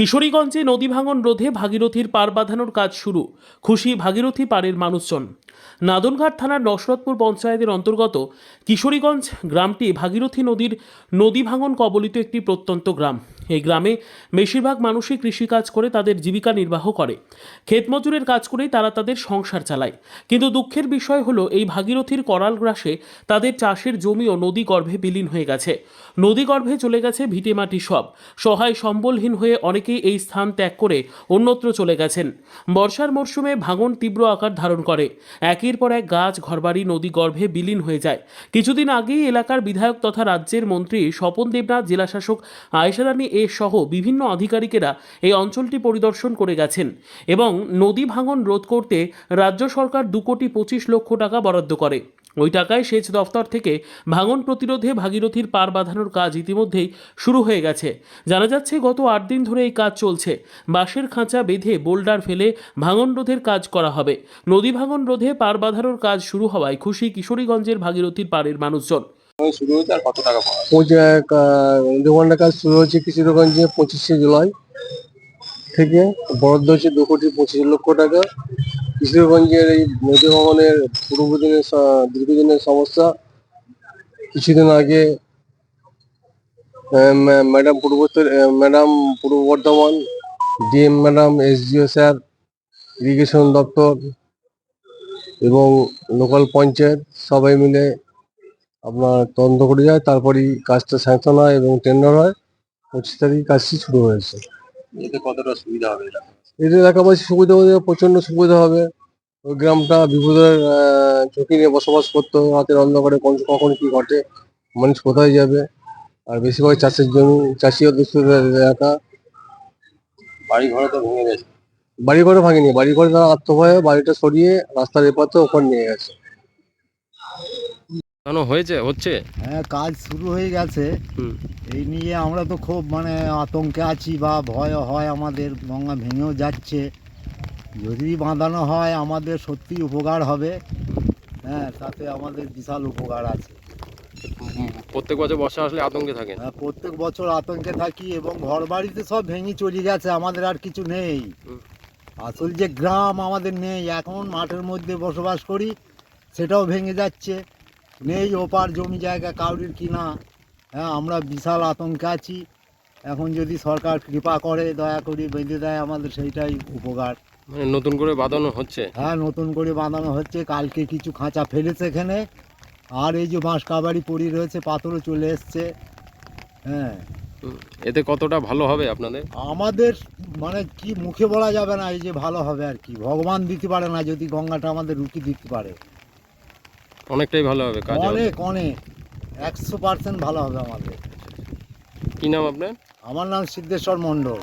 কিশোরীগঞ্জে নদী ভাঙন রোধে ভাগীরথীর পার বাঁধানোর কাজ শুরু। খুশি ভাগীরথী পাড়ের মানুষজন। নাদনঘাট থানার নসরতপুর পঞ্চায়েতের অন্তর্গত কিশোরীগঞ্জ গ্রামটি ভাগীরথী নদীর নদী ভাঙন কবলিত একটি প্রত্যন্ত গ্রাম। এই গ্রামে বেশিরভাগ মানুষই কৃষিকাজ করে তাদের জীবিকা নির্বাহ করে। ক্ষেত মজুরের কাজ করেই তারা তাদের সংসার চালায়। কিন্তু দুঃখের বিষয় হলো, এই ভাগীরথীর করাল গ্রাসে তাদের চাষের জমিও নদী গর্ভে বিলীন হয়ে গেছে। নদী গর্ভে চলে গেছে ভিটেমাটি সব। সহায় সম্বলহীন হয়ে অনেকেই এই স্থান ত্যাগ করে অন্যত্র চলে গেছেন। বর্ষার মরশুমে ভাঙন তীব্র আকার ধারণ করে। একের পর এক গাছ, ঘরবাড়ি, নদী গর্ভে বিলীন হয়ে যায়। কিছুদিন আগেই এলাকার বিধায়ক তথা রাজ্যের মন্ত্রী স্বপন দেবনাথ, জেলাশাসক আয়েশারানি এ সহ বিভিন্ন আধিকারিকেরা এই অঞ্চলটি পরিদর্শন করে গেছেন এবং নদী ভাঙন রোধ করতে রাজ্য সরকার দু কোটি পঁচিশ লক্ষ টাকা বরাদ্দ করে। ওই টাকায় সেচ দফতর থেকে ভাঙন প্রতিরোধে ভাগীরথীর পার বাঁধানোর কাজ ইতিমধ্যেই শুরু হয়ে গেছে। জানা যাচ্ছে গত আট দিন ধরে এই কাজ চলছে। বাঁশের খাঁচা বেঁধে বোল্ডার ফেলে ভাঙন রোধের কাজ করা হবে। নদী ভাঙন রোধে পার বাঁধানোর কাজ শুরু হওয়ায় খুশি কিশোরীগঞ্জের ভাগীরথীর পাড়ের মানুষজন। সময় শুরু হয়েছে আর কত টাকা পাওয়া কাজ শুরু হচ্ছে কিশোরগঞ্জে পঁচিশে জুলাই থেকে। বরাদ্দ হচ্ছে দু কোটি পঁচিশ লক্ষ টাকা। কিশোরগঞ্জের এই নদী ভবনের পূর্বদিনের দীর্ঘদিনের সমস্যা। কিছুদিন আগে madam Purba madam Purba Bardhaman DM madam SDO sir irrigation দপ্তর এবং লোকাল পঞ্চায়েত সবাই মিলে আপনার তদন্ত করে যায়। তারপরেই কাজটা স্যাংশন হয় এবং টেন্ডার হয়। পঁচিশ তারিখ কাজটি শুরু হয়েছে। এতে কতটা সুবিধা হবে? এতে এলাকাবাসী সুবিধা হবে প্রচণ্ড সুবিধা হবে। ওই গ্রামটা বিপদের আহ, ঝুঁকি নিয়ে বসবাস করতে হবে রাতের অন্ধকারে কোন- কখন কি ঘটে মানুষ কোথায় যাবে? আর বেশিরভাগ চাষের জমি চাষি অধ্যুষিত এলাকা বাড়ি ঘরে তো ভেঙে গেছে। বাড়ি ঘরে ভাঙেনি বাড়ি ঘরে তারা আত্মভয়ে বাড়িটা সরিয়ে রাস্তার এপাতে ওখানে নিয়ে গেছে। কেন হয়েছে? হচ্ছে? হ্যাঁ কাজ শুরু হয়ে গেছে। হুম। এই নিয়ে আমরা তো খুব মানে আতঙ্কে আছি বা ভয় হয় আমাদের গঙ্গা ভেঙেও যাচ্ছে। যদি বাঁধানো হয় আমাদের সত্যি উপকার হবে। হ্যাঁ তাতে আমাদের বিশাল উপকার আছে। প্রত্যেক বছর বর্ষা আসলে আতঙ্কে থাকেন হ্যাঁ প্রত্যেক বছর আতঙ্কে থাকি এবং ঘর বাড়িতে সব ভেঙে চলে গেছে আমাদের আর কিছু নেই। আসল যে গ্রাম আমাদের নেই এখন মাঠের মধ্যে বসবাস করি সেটাও ভেঙে যাচ্ছে। নেই ওপার জমি জায়গা কাউরির কিনা। হ্যাঁ আমরা বিশাল আতঙ্কে আছি। এখন যদি সরকার কৃপা করে দয়া করে বেঁধে দেয় আমাদের সেইটাই উপকার। মানে নতুন করে বাঁধানো হচ্ছে? হ্যাঁ নতুন করে বাঁধানো হচ্ছে। কালকে কিছু খাঁচা ফেলেছে এখানে। আর এই যে বাঁশ কাবাড়ি পড়ে রয়েছে পাথরও চলে এসছে। হ্যাঁ। এতে কতটা ভালো হবে আপনাদের? আমাদের মানে কি মুখে বলা যাবে না এই যে ভালো হবে আর কি। ভগবান দিতে পারে না যদি গঙ্গাটা আমাদের রুকি দিতে পারে। অনেকটাই ভালো হবে কাজ হবে। অনেক অনেক। একশো পার্সেন্ট ভালো হবে আমাদের। কি নাম আপনার? আমার নাম সিদ্ধেশ্বর মণ্ডল।